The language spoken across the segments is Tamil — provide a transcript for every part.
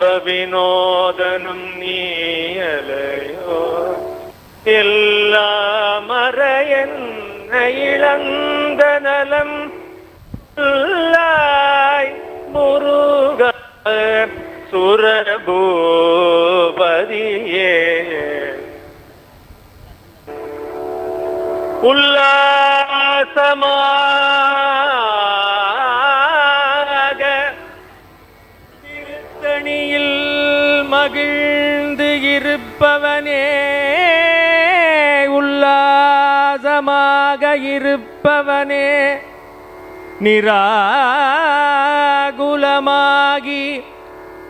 வினோதனும் நீயலையோ. எல்லாம் மறையன் இழந்த நலம் சொல்லாய் முருக சுரபூபதியே. மகிழ்ந்து இருப்பவனே உல்லாசமாக இருப்பவனே நிராகுலமாகி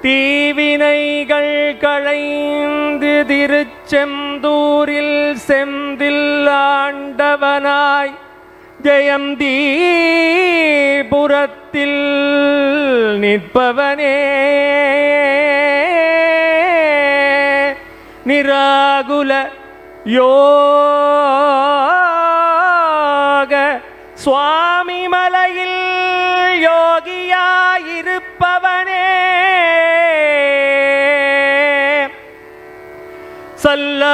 தீவினைகள் களைந்து திருச்செந்தூரில் செந்தில் ஆண்டவனாய் ஜெயந்தீபுரத்தில் நிற்பவனே. நிராகுல யோக. சுவாமி மலையில் யோகியாயிருப்பவனே. சல்லாபமாக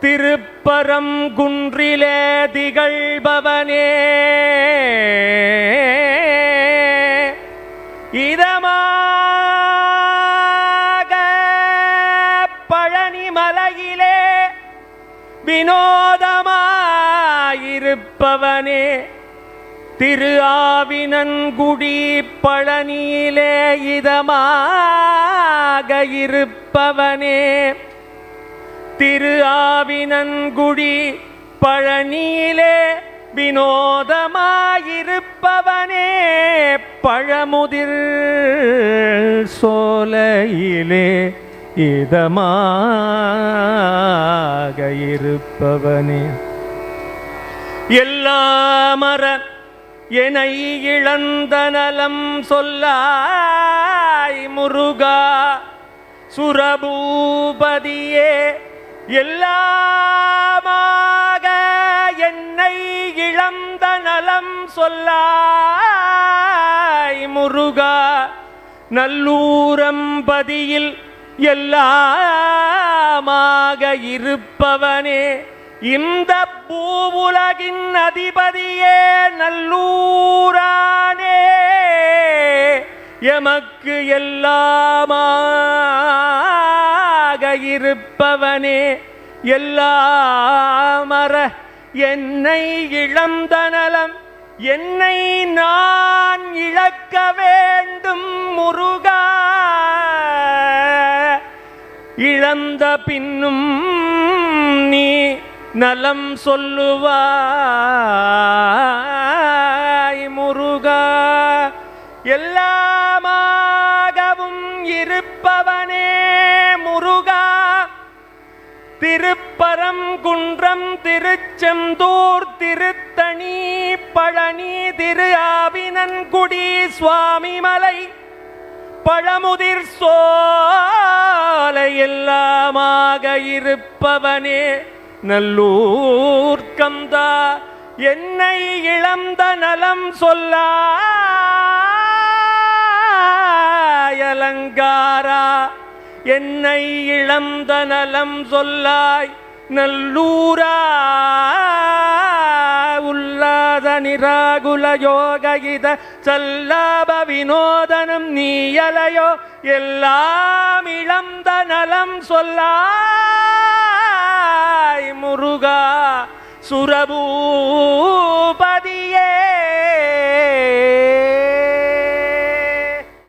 திருப்பரம் குன்றிலே திகழ்பவனே. பழனி மலையிலே வினோதமாயிருப்பவனே. திரு ஆவினன்குடி பழனியிலே இதமாக இருப்பவனே. திரு ஆவினன்குடி பழனியிலே வினோதமாயிருப்பவனே. பழமுதிர் சோலையிலே இதமாக இருப்பவனே. எல்லாமர என இழந்த நலம் சொல்லாய் முருகா சுரபூபதியே எல்லாமாக என்னை இழந்த நலம் சொல்லாய் முருகா நல்லூரம்பதியில் எல்லாமாக இருப்பவனே இந்த பூவுலகின் அதிபதியே நல்லூரானே. எமக்கு எல்லாமாக இருப்பவனே எல்லாமர என்னை இழந்த நலம் என்னை நான் இழக்க வேண்டும் முருகா. இழந்த பின்னும் நீ நலம் சொல்லுவாய் முருகா. எல்லாமாகவும் இருப்பவனே முருகா. திருப்பரம் குன்றம் திருச்செந்தூர் திருத்தணி பழனி திரு ஆவினன்குடி சுவாமிமலை பழமுதிர் சோலை எல்லாமாக இருப்பவனே நல்லூர்க்கந்தா என்னை இழந்த நலம் சொல்லாயலங்காரா என்னை இழந்த நலம் சொல்லாய் நல்லூரா உல்லாத நிராகுல யோககித சல்லாப வினோதனம் நீயலையோ எல்லாம் இழந்த நலம் சொல்லாய் முருகா சுரபூபதியே.